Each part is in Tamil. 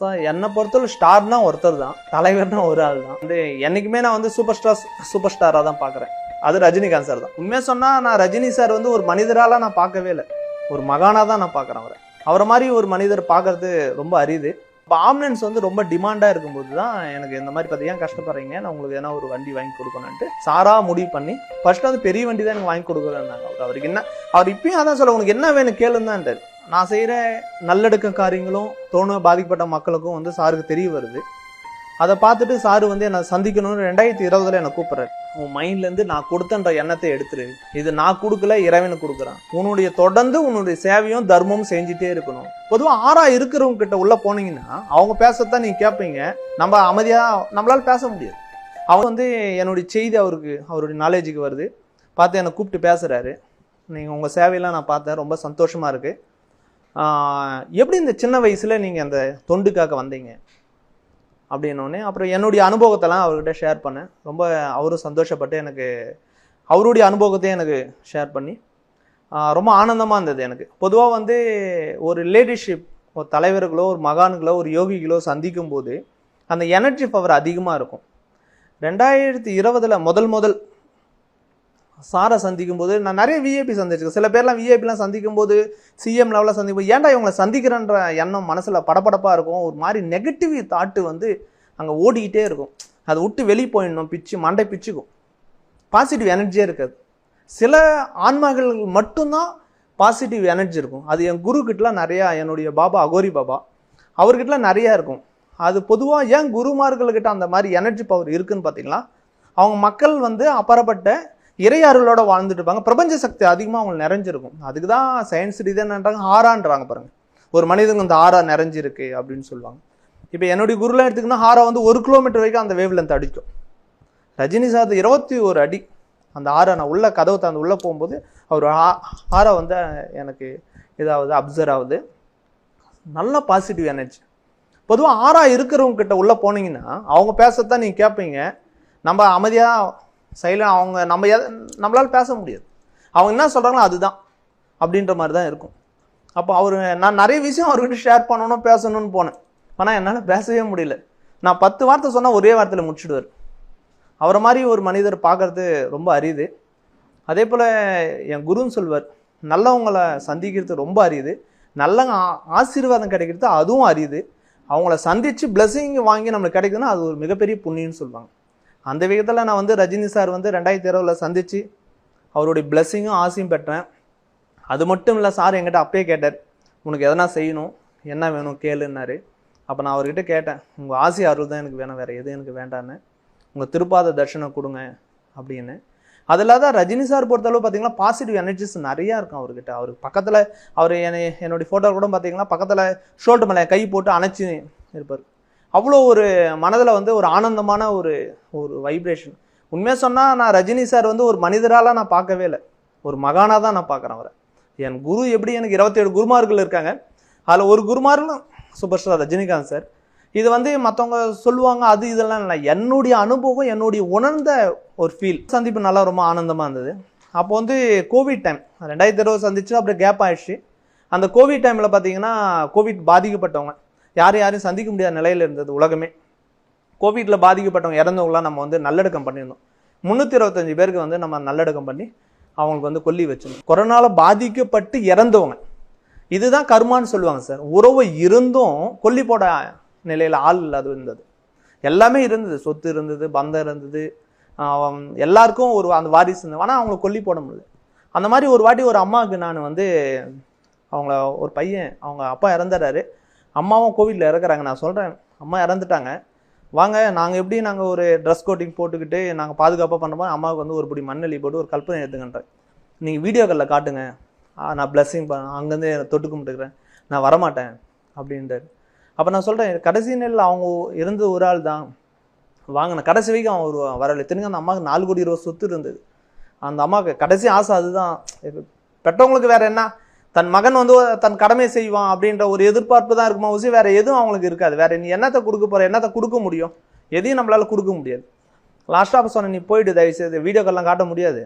ஸோ என்னை பொறுத்தவரை ஸ்டார்னா ஒருத்தர் தான் தலைவர்னா ஒரு ஆள் தான். வந்து என்றைக்குமே நான் வந்து சூப்பர் ஸ்டார் சூப்பர் ஸ்டாராக தான் பார்க்குறேன். அது ரஜினிகாந்த் சார் தான். உண்மையாக சொன்னால் நான் ரஜினி சார் வந்து ஒரு மனிதரால் நான் பார்க்கவே இல்லை. ஒரு மகானாக தான் நான் பார்க்குறேன் அவரை. அவரை மாதிரி ஒரு மனிதர் பார்க்கறது ரொம்ப அரிது. இப்போ ஆம்புலன்ஸ் வந்து ரொம்ப டிமாண்டாக இருக்கும்போது தான் எனக்கு இந்த மாதிரி பார்த்து ஏன் கஷ்டப்படுறீங்க? நான் உங்களுக்கு எதனா ஒரு வண்டி வாங்கி கொடுக்கணுன்ட்டு சாராக முடிவு பண்ணி ஃபர்ஸ்ட் வந்து பெரிய வண்டி தான் எனக்கு வாங்கி கொடுக்குறேன்னாங்க அவர். அவருக்கு என்ன அவர் இப்பயும் அதான் சொல்ல உனக்கு என்ன வேணும்? கேளுன்னு தான் நான் செய்கிற நல்லடக்கம் காரியங்களும் தோணு பாதிக்கப்பட்ட மக்களுக்கும் வந்து சாருக்கு தெரிய வருது. அதை பார்த்துட்டு சாரு வந்து என்னை சந்திக்கணும்னு ரெண்டாயிரத்தி இருபதுல என்னை கூப்பிட்றாரு. உன் மைண்ட்லேருந்து நான் கொடுத்தன்ற எண்ணத்தை எடுத்துரு. இது நான் கொடுக்கல இறைவனு கொடுக்குறான். உன்னுடைய தொடர்ந்து உன்னுடைய சேவையும் தர்மமும் செஞ்சுட்டே இருக்கணும். பொதுவாக ஆறா இருக்கிறவங்க கிட்ட உள்ளே போனீங்கன்னா அவங்க பேசத்தான் நீங்கள் கேட்பீங்க நம்ம அமைதியாக நம்மளால் பேச முடியாது. அவர் வந்து என்னுடைய செய்தி அவருக்கு அவருடைய நாலேஜுக்கு வருது. பார்த்து என்னை கூப்பிட்டு பேசுகிறாரு நீங்கள் உங்கள் சேவையெல்லாம் நான் பார்த்தேன். ரொம்ப சந்தோஷமாக இருக்குது எப்படி இந்த சின்ன வயசில் நீங்கள் அந்த தொண்டுக்காக வந்தீங்க? அப்படின்னோடனே அப்புறம் என்னுடைய அனுபவத்தெல்லாம் அவர்கிட்ட ஷேர் பண்ணேன். ரொம்ப அவரும் சந்தோஷப்பட்டு எனக்கு அவருடைய அனுபவத்தையும் எனக்கு ஷேர் பண்ணி ரொம்ப ஆனந்தமாக இருந்தது எனக்கு. பொதுவாக வந்து ஒரு லேடிஷிப் ஒரு தலைவர்களோ ஒரு மகான்களோ ஒரு யோகிகளோ சந்திக்கும் போது அந்த எனர்ஜி பவர் அதிகமாக இருக்கும். ரெண்டாயிரத்தி இருபதில் முதல் முதல் சாரை சந்திக்கும் போது நான் நிறைய விஐபி சந்திச்சிருக்கேன். சில பேர்லாம் விஐபிலாம் சந்திக்கும் போது சிஎம் லெவலில் சந்திக்கும் ஏன்டா இவங்களை சந்திக்கிறன்ற எண்ணம் மனசில் படபடப்பாக இருக்கும்? ஒரு மாதிரி நெகட்டிவ் தாட்டு வந்து அங்கே ஓடிக்கிட்டே இருக்கும். அதை விட்டு வெளியே போயிடணும் பிச்சு மண்டை பிச்சுக்கும். பாசிட்டிவ் எனர்ஜியே இருக்காது. சில ஆன்மாக்கள் மட்டும்தான் பாசிட்டிவ் எனர்ஜி இருக்கும். அது என் குரு கிட்டலாம் நிறையா என்னுடைய பாபா அகோரி பாபா அவர்கிட்டலாம் நிறையா இருக்கும். அது பொதுவாக ஏன் குருமார்கள்கிட்ட அந்த மாதிரி எனர்ஜி பவர் இருக்குதுன்னு பார்த்தீங்கன்னா அவங்க மக்கள் வந்து அப்புறப்பட்ட இறையாறுகளோட வாழ்ந்துட்டு இருப்பாங்க. பிரபஞ்ச சக்தி அதிகமாக அவங்களுக்கு நிறைஞ்சிருக்கும். அதுக்கு தான் சயின்ஸ் ரீதியான்றாங்க ஆறான்றாங்க பாருங்கள் ஒரு மனிதனுக்கு அந்த ஆறா நிறைஞ்சிருக்கு அப்படின்னு சொல்லுவாங்க. இப்போ என்னுடைய குருலாம் எடுத்துக்கினா ஆறா வந்து ஒரு கிலோமீட்டர் வரைக்கும் அந்த வேவ் லென்த் அடிக்கும். ரஜினி சார் இருபத்தி ஒரு அடி அந்த ஆறை நான் உள்ள கதவை தாந்து உள்ளே போகும்போது அவர் ஆ- வந்து எனக்கு இதாவது அப்சர்வ் ஆகுது. நல்ல பாசிட்டிவ் எனர்ஜி பொதுவாக ஆறா இருக்கிறவங்க கிட்ட உள்ளே போனீங்கன்னா அவங்க பேசத்தான் நீங்கள் கேட்பீங்க நம்ம அமைதியாக சைலண்ட் அவங்க நம்ம நம்மளால் பேச முடியாது. அவங்க என்ன சொல்கிறாங்களோ அதுதான் அப்படின்ற மாதிரி தான் இருக்கும். அப்போ அவர் நான் நிறைய விஷயம் அவர்கிட்ட ஷேர் பண்ணணும் பேசணும்னு போனேன். ஆனால் என்னால் பேசவே முடியல. நான் பத்து வார்த்தை சொன்னால் ஒரே வார்த்தையில் முடிச்சிடுவார். அவரை மாதிரி ஒரு மனிதர் பார்க்கறது ரொம்ப அரியுது அதே போல் என் குருன்னு சொல்வார் நல்லவங்களை சந்திக்கிறது ரொம்ப அரியுது நல்ல ஆ- ஆசீர்வாதம் கிடைக்கிறது அதுவும் அரியுது அவங்கள சந்தித்து பிளஸ்ஸிங் வாங்கி நம்மளுக்கு கிடைக்குதுன்னா அது ஒரு மிகப்பெரிய புண்ணியம்னு சொல்லுவாங்க அந்த விதத்தில் நான் வந்து ரஜினி சார் வந்து ரெண்டாயிரத்தி இருபதில் சந்தித்து அவருடைய blessing-ம் ஆசையும் பெற்றேன். அது மட்டும் இல்லை சார் என்கிட்ட அப்பயே கேட்டார் உனக்கு எதனா செய்யணும்? என்ன வேணும்? கேளுன்னாரு. அப்போ நான் அவர்கிட்ட கேட்டேன் உங்கள் ஆசை அருள் தான் எனக்கு வேணும் வேறு எதுவும் எனக்கு வேண்டான்னு. உங்கள் திருப்பாத தர்ஷனம் கொடுங்க அப்படின்னு. அது இல்லாத ரஜினி சார் பொறுத்தளவு பார்த்தீங்கன்னா பாசிட்டிவ் எனர்ஜிஸ் நிறையா இருக்கும் அவர்கிட்ட. அவர் பக்கத்தில் அவர் என்னை என்னுடைய ஃபோட்டோ கூட பார்த்தீங்கன்னா பக்கத்தில் ஷோல்டர் மேலே கை போட்டு அணைச்சி இருப்பார். அவ்வளோ ஒரு மனதில் வந்து ஒரு ஆனந்தமான ஒரு ஒரு வைப்ரேஷன் உண்மையாக சொன்னால் நான் ரஜினி சார் வந்து ஒரு மனிதரால் நான் பார்க்கவே இல்லை. ஒரு மகானாக தான் நான் பார்க்குறேன் அவரை. என் குரு எப்படி எனக்கு இருபத்தேழு குருமார்கள் இருக்காங்க. அதில் ஒரு குருமார்களும் சூப்பர் ஸ்டார் ரஜினிகாந்த் சார். இது வந்து மற்றவங்க சொல்லுவாங்க அது இதெல்லாம் இல்லை. என்னுடைய அனுபவம் என்னுடைய உணர்ந்த ஒரு ஃபீல் சந்திப்பு நல்லா ரொம்ப ஆனந்தமாக இருந்தது. அப்போ வந்து கோவிட் டைம் ரெண்டாயிரத்தி இருபது சந்திச்சு அப்புறம் கேப் ஆயிடுச்சு. அந்த கோவிட் டைமில் பார்த்தீங்கன்னா கோவிட் பாதிக்கப்பட்டவங்க. யாரும் யாரையும் சந்திக்க முடியாத நிலையில் இருந்தது உலகமே. கோவிட்டில் பாதிக்கப்பட்டவங்க இறந்தவங்களாம் நம்ம வந்து நல்லடக்கம் பண்ணியிருந்தோம். முந்நூற்றி இருபத்தஞ்சு பேருக்கு வந்து நம்ம நல்லடக்கம் பண்ணி அவங்களுக்கு வந்து கொல்லி வச்சிருந்தோம். கொரோனால பாதிக்கப்பட்டு இறந்தவங்க. இதுதான் கர்மான்னு சொல்லுவாங்க சார். உறவு இருந்தும் கொல்லி போட நிலையில் ஆள் இல்லாத இருந்தது. எல்லாமே இருந்தது. சொத்து இருந்தது பந்தம் இருந்தது. எல்லாருக்கும் ஒரு அந்த வாரிசு இருந்தது. ஆனால் அவங்கள கொல்லி போட முடியல. அந்த மாதிரி ஒரு வாட்டி ஒரு அம்மாவுக்கு நான் வந்து அவங்கள ஒரு பையன் அவங்க அப்பா இறந்துடுறாரு அம்மாவும் கோவிலில் இறக்குறாங்க. நான் சொல்கிறேன் அம்மா இறந்துட்டாங்க. வாங்க நாங்கள் எப்படி நாங்கள் ஒரு ட்ரெஸ் கோட்டிங் போட்டுக்கிட்டு நாங்கள் பாதுகாப்பாக பண்ணுறோமோ அம்மாவுக்கு வந்து ஒரு பிடி மண்ணெளி போட்டு ஒரு கல்பனை எடுத்துக்கின்றேன். நீங்கள் வீடியோக்களில் காட்டுங்க. நான் பிளஸ்ஸிங் அங்கேருந்து தொட்டு கும்பிட்டுக்கிறேன். நான் வரமாட்டேன் அப்படின்றார். அப்போ நான் சொல்கிறேன் கடைசி நேரில் அவங்க இருந்த ஒரு ஆள் தான். வாங்கின கடைசி வரைக்கும் அவன் ஒரு வரலை. இத்தனைக்கும் அந்த அம்மாவுக்கு நாலு கோடி ரூபா சொத்து இருந்தது. அந்த அம்மாவுக்கு கடைசி ஆசை அதுதான். பெற்றவங்களுக்கு வேறு என்ன? தன் மகன் வந்து தன் கடமை செய்வான் அப்படின்ற ஒரு எதிர்பார்ப்பு தான் இருக்குமா ஊசி வேறு எதுவும் அவங்களுக்கு இருக்காது. வேறு நீ என்னத்தை கொடுக்க போற என்னத்தை கொடுக்க முடியும்? எதையும் நம்மளால் கொடுக்க முடியாது. லாஸ்ட்டாக சொன்ன சொன்னேன் நீ போயிடு தயவு செய்து வீடியோக்கெல்லாம் காட்ட முடியாது.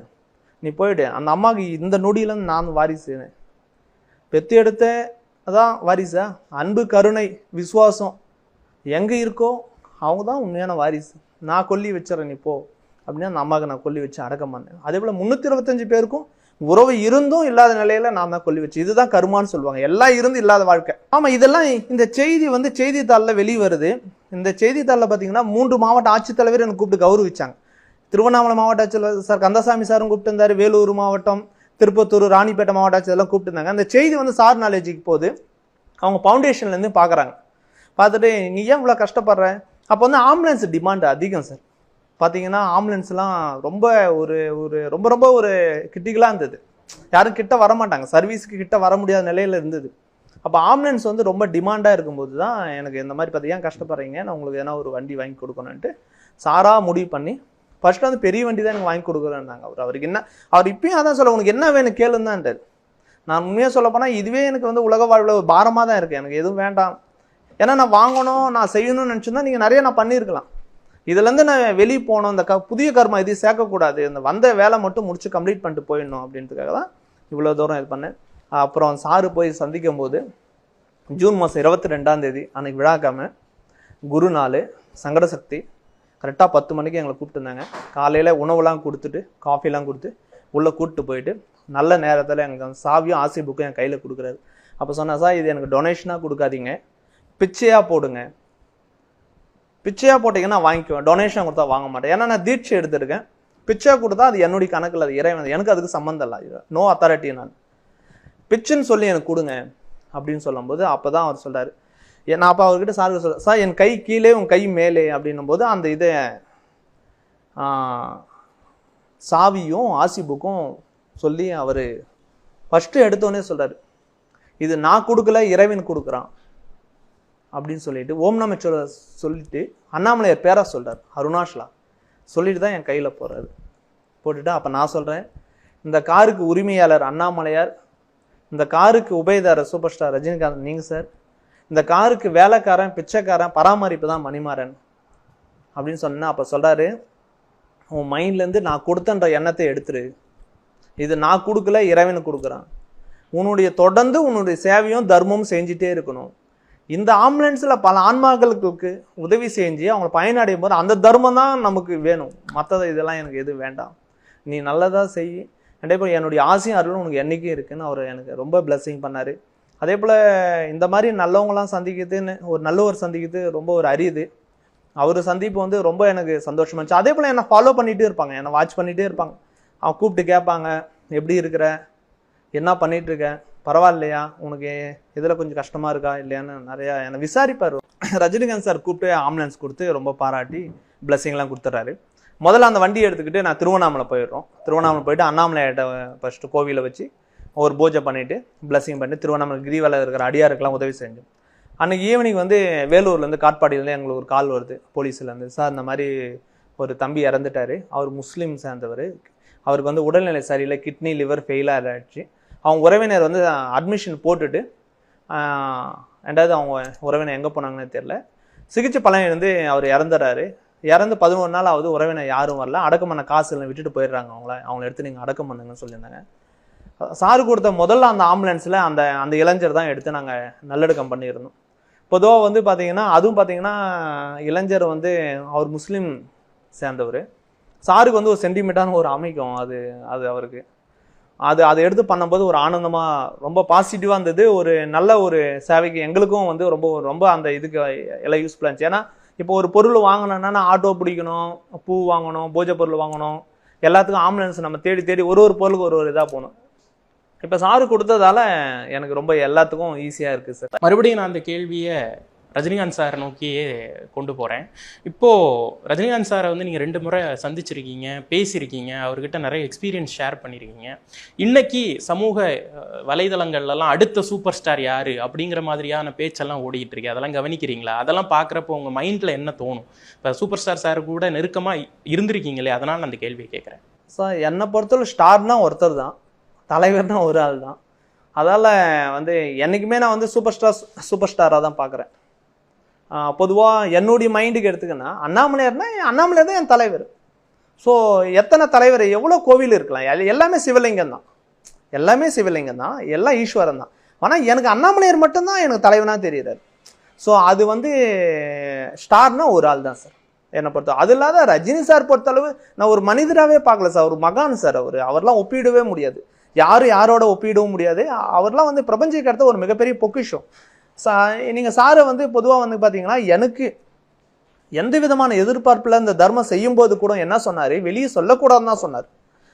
நீ போயிடு. அந்த அம்மாவுக்கு இந்த நொடியிலேருந்து நான் வாரிசு. பெத்து எடுத்த அதான் வாரிசா? அன்பு கருணை விசுவாசம் எங்கே இருக்கோ அவங்க தான் உண்மையான வாரிசு. நான் கொல்லி வச்சிடறேன் நீ போ. அப்படின்னா அந்த அம்மாவுக்கு நான் கொல்லி வச்சு அடக்கம் பண்ணேன். அதே போல் முந்நூற்றி இருபத்தஞ்சு பேருக்கும் உறவு இருந்தும் இல்லாத நிலையில நான் தான் கொல்லி வச்சு இதுதான் கருமான்னு சொல்லுவாங்க. எல்லாம் இருந்து இல்லாத வாழ்க்கை. ஆமா இதெல்லாம் இந்த செய்தி வந்து செய்தித்தாளில் வெளியே வருது இந்த செய்தித்தாளில் பார்த்தீங்கன்னா மூன்று மாவட்ட ஆட்சித்தலைவர் எனக்கு கூப்பிட்டு கௌரவிச்சாங்க. திருவண்ணாமலை மாவட்ட ஆட்சித்தலைவர் சார் கந்தசாமி சாரும் கூப்பிட்டு வேலூர் மாவட்டம் திருப்பத்தூர் ராணிப்பேட்டை மாவட்ட ஆட்சியெல்லாம் கூப்பிட்டுருந்தாங்க அந்த செய்தி வந்து சார் நாலேஜுக்கு போது அவங்க ஃபவுண்டேஷன்லேருந்து பார்க்குறாங்க பார்த்துட்டு நீ ஏன் இவ்வளோ கஷ்டப்படுற? அப்போ வந்து ஆம்புலன்ஸ் டிமாண்ட் அதிகம் சார். பார்த்தீங்கன்னா ஆம்புலன்ஸ்லாம் ரொம்ப ஒரு ஒரு ரொம்ப ரொம்ப ஒரு கிரிட்டிக்கலாக இருந்தது. யாரும் கிட்ட வர மாட்டாங்க சர்வீஸ்க்கு கிட்ட வர முடியாத நிலையில் இருந்தது. அப்போ ஆம்புலன்ஸ் வந்து ரொம்ப டிமாண்டாக இருக்கும்போது தான் எனக்கு இந்த மாதிரி பார்த்து ஏன் கஷ்டப்படுறீங்க? நான் உங்களுக்கு எதனா ஒரு வண்டி வாங்கி கொடுக்கணுன்ட்டு சாராக முடிவு பண்ணி ஃபர்ஸ்ட் வந்து பெரிய வண்டி தான் எனக்கு வாங்கி கொடுக்குறேன்னாங்க அவர். அவருக்கு என்ன அவர் இப்பயும் அதான் சொல்ல உனக்கு என்ன வேணும் கேளுன்னு நான் உண்மையாக சொல்ல போனால் இதுவே எனக்கு வந்து உலக வாழ்வில் ஒரு பாரமாக தான் இருக்குது எனக்கு எதுவும் வேண்டாம். ஏன்னா நான் வாங்கணும் நான் செய்யணும்னு நினச்சிருந்தா நீங்கள் நிறைய நான் பண்ணியிருக்கலாம். இதுலேருந்து நான் வெளியே போகணும் இந்த க புதிய கர்மா இதையும் சேர்க்கக்கூடாது. இந்த வந்த வேலை மட்டும் முடிச்சு கம்ப்ளீட் பண்ணிட்டு போயிடணும் அப்படின்றதுக்காக தான் இவ்வளோ தூரம் இது பண்ணேன். அப்புறம் சாரு போய் சந்திக்கும் போது ஜூன் மாதம் இருபத்தி ரெண்டாம் தேதி அன்னைக்கு விழாக்காம குரு நாள் சங்கட சக்தி கரெக்டாக பத்து மணிக்கு எங்களை கூப்பிட்டுருந்தாங்க காலையில் உணவுலாம் கொடுத்துட்டு காஃபிலாம் கொடுத்து உள்ளே கூப்பிட்டு போயிட்டு நல்ல நேரத்தில் எனக்கு அந்த சாவியும் ஆசி புக்கும் என் கையில் கொடுக்குறாரு. அப்போ சொன்னேன் சார் இது எனக்கு டொனேஷனாக கொடுக்காதீங்க. பிச்சையாக போடுங்க. பிச்சையாக போட்டிங்கன்னா வாங்கிக்குவேன். டொனேஷன் கொடுத்தா வாங்க மாட்டேன். ஏன்னா நான் தீட்சை எடுத்திருக்கேன். பிச்சை கொடுத்தா அது என்னுடைய கணக்கில் அது இறைவன். எனக்கு அதுக்கு சம்மந்தம் இல்லை. நோ அத்தாரிட்டி நான். பிச்சுன்னு சொல்லி எனக்கு கொடுங்க அப்படின்னு சொல்லும்போது அப்போ தான் அவர் சொல்கிறார் நான் அப்போ அவர்கிட்ட சார் சொல்ல சார் என் கை கீழே உன் கை மேலே அப்படின்னும் போது அந்த இதை சாவியும் ஆசி புக்கும் சொல்லி அவர் ஃபஸ்ட்டு எடுத்தோன்னே சொல்கிறார் இது நான் கொடுக்கல இறைவன் கொடுக்குறான். அப்படின்னு சொல்லிட்டு ஓம் நமச்சோர சொல்லிட்டு அண்ணாமலையார் பேரா சொல்கிறார் அருணாஷ்லா சொல்லிட்டு தான் என் கையில் போகிறாரு போட்டுட்டு அப்போ நான் சொல்கிறேன் இந்த காருக்கு உரிமையாளர் அண்ணாமலையார் இந்த காருக்கு உபயதாரர் சூப்பர் ஸ்டார் ரஜினிகாந்த் நீங்கள் சார் இந்த காருக்கு வேலைக்காரன் பிச்சைக்காரன் பராமரிப்பு தான் மணிமாறன் அப்படின்னு சொன்னா அப்போ சொல்கிறாரு உன் மைண்ட்லேருந்து நான் கொடுத்தன்ற எண்ணத்தை எடுத்துரு. இது நான் கொடுக்கல இறைவனுக்கு கொடுக்குறான். உன்னுடைய தொடர்ந்து உன்னுடைய சேவையும் தர்மமும் செஞ்சிட்டே இருக்கணும். இந்த ஆம்புலன்ஸில் பல ஆன்மாக்களுக்கு உதவி செஞ்சு அவங்கள பயனடையும் போது அந்த தர்மம் தான் நமக்கு வேணும். மற்றதை இதெல்லாம் எனக்கு எதுவும் வேண்டாம். நீ நல்லதாக செய். அதே போல் என்னுடைய ஆசையும் அருளும் உனக்கு என்றைக்கும் இருக்குன்னு அவர் எனக்கு ரொம்ப பிளஸ்ஸிங் பண்ணார். அதே போல் இந்த மாதிரி நல்லவங்களாம் சந்திக்கிறதுன்னு ஒரு நல்லவர் சந்திக்கிறது ரொம்ப ஒரு அரியுது அவர் சந்திப்பு வந்து ரொம்ப எனக்கு சந்தோஷமாக இருந்துச்சு. அதே போல் என்னை ஃபாலோ பண்ணிகிட்டே இருப்பாங்க. என்னை வாட்ச் பண்ணிகிட்டே இருப்பாங்க. அவன் கூப்பிட்டு கேட்பாங்க எப்படி இருக்கிற? என்ன பண்ணிகிட்ருக்கேன் பரவாயில்லையா? உனக்கு இதில் கொஞ்சம் கஷ்டமாக இருக்கா? இல்லையான்னு நிறையா என்னை விசாரிப்பார். ரஜினிகாந்த் சார் கூப்பிட்டு ஆம்புலன்ஸ் கொடுத்து ரொம்ப பாராட்டி பிளஸ்ஸிங்லாம் கொடுத்துட்றாரு முதல்ல அந்த வண்டியை எடுத்துக்கிட்டு நான் திருவண்ணாமலை போயிடுறோம். திருவண்ணாமலை போயிட்டு அண்ணாமலையாட்ட ஃபஸ்ட்டு கோவிலை வச்சு ஒரு பூஜை பண்ணிவிட்டு பிளஸ்ஸிங் பண்ணி திருவண்ணாமலை கிரிவலை இருக்கிற அடியாருக்கெல்லாம் உதவி செஞ்சோம். அன்றைக்கி ஈவினிங் வந்து வேலூர்லேருந்து காட்பாடியிலேருந்து எங்களுக்கு ஒரு கால் வருது போலீஸ்லேருந்து சார் இந்த மாதிரி ஒரு தம்பி இறந்துட்டாரு. அவர் முஸ்லீம் சேர்ந்தவர். அவருக்கு வந்து உடல்நிலை சரியில்லை கிட்னி லிவர் ஃபெயிலாக ஆகிடுச்சு அவங்க உறவினர் வந்து அட்மிஷன் போட்டுட்டு ரெண்டாவது அவங்க உறவினர் எங்கே போனாங்கன்னு தெரில சிகிச்சை பலன் இருந்து அவர் இறந்துடுறாரு இறந்து பதினோரு நாள் ஆகுது உறவினர் யாரும் வரல. அடக்கம் பண்ண காசு இல்லை விட்டுட்டு போயிடுறாங்க அவங்கள. அவங்கள எடுத்து நீங்கள் அடக்கம் பண்ணுங்கன்னு சொல்லியிருந்தாங்க. சாரு கொடுத்த முதல்ல அந்த ஆம்புலன்ஸில் அந்த அந்த இளைஞர் தான் எடுத்து நாங்கள் நல்லடக்கம் பண்ணியிருந்தோம். பொதுவாக வந்து பார்த்தீங்கன்னா அதுவும் பார்த்தீங்கன்னா இளைஞர் வந்து அவர் முஸ்லீம் சேர்ந்தவர். சாருக்கு வந்து ஒரு சென்டிமீட்டான ஒரு அமைக்கும் அது அது அவருக்கு. அது அதை எடுத்து பண்ணும்போது ஒரு ஆனந்தமாக ரொம்ப பாசிட்டிவாக இருந்தது. ஒரு நல்ல ஒரு சேவைக்கு எங்களுக்கும் வந்து ரொம்ப ரொம்ப அந்த இதுக்கு எல்லாம் யூஸ்ஃபுல்லாக இருந்துச்சு. ஏன்னா இப்போ ஒரு பொருள் வாங்கணும்னா ஆட்டோ பிடிக்கணும் பூ வாங்கணும் பூஜை பொருள் வாங்கணும். எல்லாத்துக்கும் ஆம்புலன்ஸ் நம்ம தேடி தேடி ஒரு ஒரு பொருளுக்கு ஒரு ஒரு இதாக போகணும். இப்போ சாரு கொடுத்ததால எனக்கு ரொம்ப எல்லாத்துக்கும் ஈஸியாக இருக்குது சார் மறுபடியும் நான் அந்த கேள்வியை ரஜினிகாந்த் சாரை நோக்கியே கொண்டு போகிறேன் இப்போது ரஜினிகாந்த் சாரை வந்து நீங்கள் ரெண்டு முறை சந்திச்சிருக்கீங்க பேசியிருக்கீங்க அவர்கிட்ட நிறைய எக்ஸ்பீரியன்ஸ் ஷேர் பண்ணியிருக்கீங்க. இன்னைக்கு சமூக வலைதளங்கள்லாம் அடுத்த சூப்பர் ஸ்டார் யார் அப்படிங்கிற மாதிரியான பேச்செல்லாம் ஓடிக்கிட்டு இருக்கு. அதெல்லாம் கவனிக்கிறீங்களா? அதெல்லாம் பார்க்குறப்போ உங்கள் மைண்டில் என்ன தோணும்? இப்போ சூப்பர் ஸ்டார் சார் கூட நெருக்கமாக இருந்திருக்கீங்களே அதனால் நான் அந்த கேள்வியை கேட்குறேன். சார் என்னை பொறுத்தவரை ஸ்டார்னா ஒருத்தர் தான். தலைவர்னா ஒரு ஆள் தான் அதால் வந்து என்றைக்குமே நான் வந்து சூப்பர் ஸ்டார் சூப்பர் ஸ்டாராக தான் பார்க்குறேன். பொதுவாக என்னுடைய மைண்டுக்கு எடுத்துக்கன்னா அண்ணாமலையார்னா அண்ணாமலையார் தான் என் தலைவர். ஸோ எத்தனை தலைவர் எவ்வளோ கோவில் இருக்கலாம். எல்- எல்லாமே சிவலிங்கம் தான். எல்லாமே சிவலிங்கம் தான். எல்லாம் ஈஸ்வரன் தான். ஆனால் எனக்கு அண்ணாமலையார் மட்டும்தான் எனக்கு தலைவனாக தெரியுறாரு ஸோ அது வந்து ஸ்டார்னா ஒரு ஆள் தான் சார். என்னை பொறுத்த அது இல்லாத ரஜினி சார் பொறுத்தளவு நான் ஒரு மனிதராகவே பார்க்கல சார். ஒரு மகான் சார் அவர். அவர்லாம் ஒப்பிடவே முடியாது. யாரும் யாரோட ஒப்பிடவும் முடியாது. அவர்லாம் வந்து பிரபஞ்சத்துக்கு அடுத்த ஒரு மிகப்பெரிய பொக்கிஷம். சா நீங்கள் சாரை வந்து பொதுவாக வந்து பார்த்தீங்கன்னா எனக்கு எந்த விதமான எதிர்பார்ப்பில் இந்த தர்மம் செய்யும்போது கூட என்ன சொன்னார்? வெளியே சொல்லக்கூடாதுன்னு தான் சொன்னார்.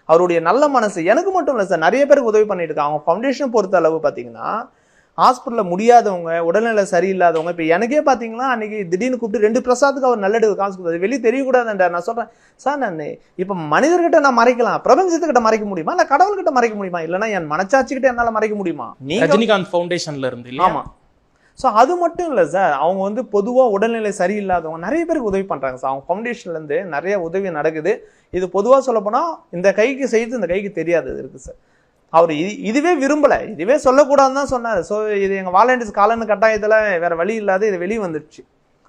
அவருடைய நல்ல மனசு எனக்கு மட்டும் இல்லை சார் நிறைய பேருக்கு உதவி பண்ணிட்டு இருக்காங்க அவங்க ஃபவுண்டேஷன் பொறுத்த அளவு பார்த்தீங்கன்னா ஹாஸ்பிட்டலில் முடியாதவங்க உடல்நிலை சரியில்லாதவங்க இப்போ எனக்கே பார்த்தீங்கன்னா அன்னைக்கு திடீர்னு கூப்பிட்டு ரெண்டு பிரசாத்துக்கு அவர் நல்ல காசு கொடுத்தாரு. வெளியே தெரியக்கூடாதுன்ற நான் சொல்கிறேன் சார் நான் இப்போ மனிதர்கிட்ட நான் மறைக்கலாம். பிரபஞ்சத்துக்கிட்ட மறைக்க முடியுமா? இல்லை கடவுள்கிட்ட மறைக்க முடியுமா? இல்லைன்னா என் மனச்சாட்சிக்கிட்ட என்னால் மறைக்க முடியுமா? நீங்க ரஜினிகாந்த் ஃபவுண்டேஷன்ல இருந்து இல்லையா? ஆமா. ஸோ அது மட்டும் இல்லை சார் அவங்க வந்து பொதுவாக உடல்நிலை சரியில்லாதவங்க நிறைய பேருக்கு உதவி பண்ணுறாங்க சார் அவங்க ஃபவுண்டேஷன்லேருந்து நிறைய உதவி நடக்குது. இது பொதுவாக சொல்லப்போனால் இந்த கைக்கு செய்து இந்த கைக்கு தெரியாதது இருக்குது சார் அவர் இது இதுவே விரும்பலை. இதுவே சொல்லக்கூடாதுன்னு தான் சொன்னார். ஸோ இது எங்கள் வாலண்டியர்ஸ் காலன்னு கட்டாயத்தில் வேறு வழி இல்லாத இது வெளியே வந்துடுச்சு.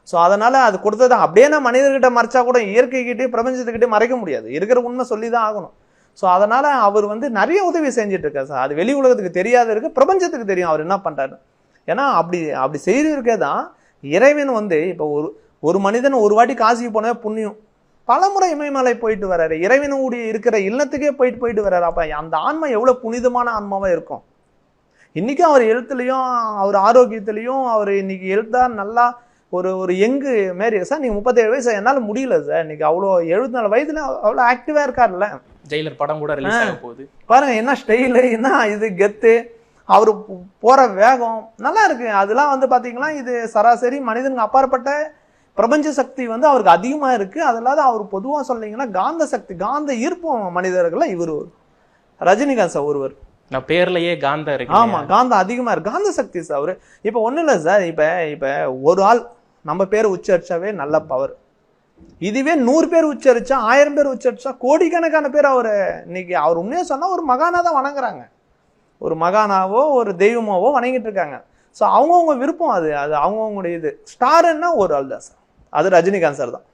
ஸோ அதனால் அது கொடுத்தது அப்படியே நான் மனிதர்கிட்ட மறைச்சா கூட இயற்கைக்கிட்டே பிரபஞ்சத்துக்கிட்டே மறைக்க முடியாது. இருக்கிற உண்மை சொல்லி தான் ஆகணும். ஸோ அதனால் அவர் வந்து நிறைய உதவி செஞ்சுட்டு இருக்கார் சார் அது வெளி உலகத்துக்கு தெரியாத இருக்கு பிரபஞ்சத்துக்கு தெரியும். அவர் என்ன பண்ணுறாரு ஏன்னா அப்படி அப்படி செய்திருக்கே தான் இறைவன் வந்து இப்போ ஒரு ஒரு மனிதன் ஒரு வாட்டி காசிக்கு போனவே புண்ணியம். பலமுறை இமயமலை போயிட்டு வர்றாரு. இறைவனுடைய இருக்கிற இல்லத்துக்கே போயிட்டு போயிட்டு வர்றாரு. அப்ப அந்த ஆன்மா எவ்வளவு புனிதமான ஆன்மாவா இருக்கும்? இன்னைக்கும் அவர் எழுத்துலையும் அவர் ஆரோக்கியத்திலையும் அவர் இன்னைக்கு எழுத்தா நல்லா ஒரு ஒரு எங்கு மாரி சார் நீங்க முப்பத்தேழு வயசு என்னால முடியல சார். இன்னைக்கு அவ்வளோ எழுபத்தி நாலு வயதுல அவ்வளோ ஆக்டிவா இருக்காருல்ல. ஜெயிலர் படம் கூட ரிலீஸ் ஆக போகுது. பாருங்க என்ன ஸ்டைலு என்ன இது கெத்து. அவர் போற வேகம் நல்லா இருக்கு. அதெல்லாம் வந்து பாத்தீங்கன்னா இது சராசரி மனிதனுக்கு அப்பாற்பட்ட பிரபஞ்ச சக்தி வந்து அவருக்கு அதிகமா இருக்கு. அது இல்லாத அவர் பொதுவா சொன்னீங்கன்னா காந்த சக்தி காந்த ஈர்ப்பம் மனிதர்கள்ல இவர் ரஜினிகாந்த் சார் ஒருவர். நான் பேர்லயே காந்தா இருக்கு ஆமா காந்தம் அதிகமா இருக்கு. காந்த சக்தி சார் அவரு. இப்ப ஒண்ணும் இல்ல சார். இப்ப இப்ப ஒரு ஆள் நம்ம பேர் உச்சரிச்சாவே நல்ல பவர் இதுவே நூறு பேர் உச்சரிச்சா ஆயிரம் பேர் உச்சரிச்சா கோடிக்கணக்கான பேர் அவர் இன்னைக்கு. அவர் உண்மையா சொன்னா ஒரு மகானா தான் வணங்குறாங்க. ஒரு மகானாவோ ஒரு தெய்வமாவோ வணங்கிட்டு இருக்காங்க ஸோ அவங்கவுங்க விருப்பம் அது. அது அவங்கவுங்களுடைய இது. ஸ்டாருன்னா ஒரு ஆள் தான் சார். அது ரஜினிகாந்த் சார் தான்.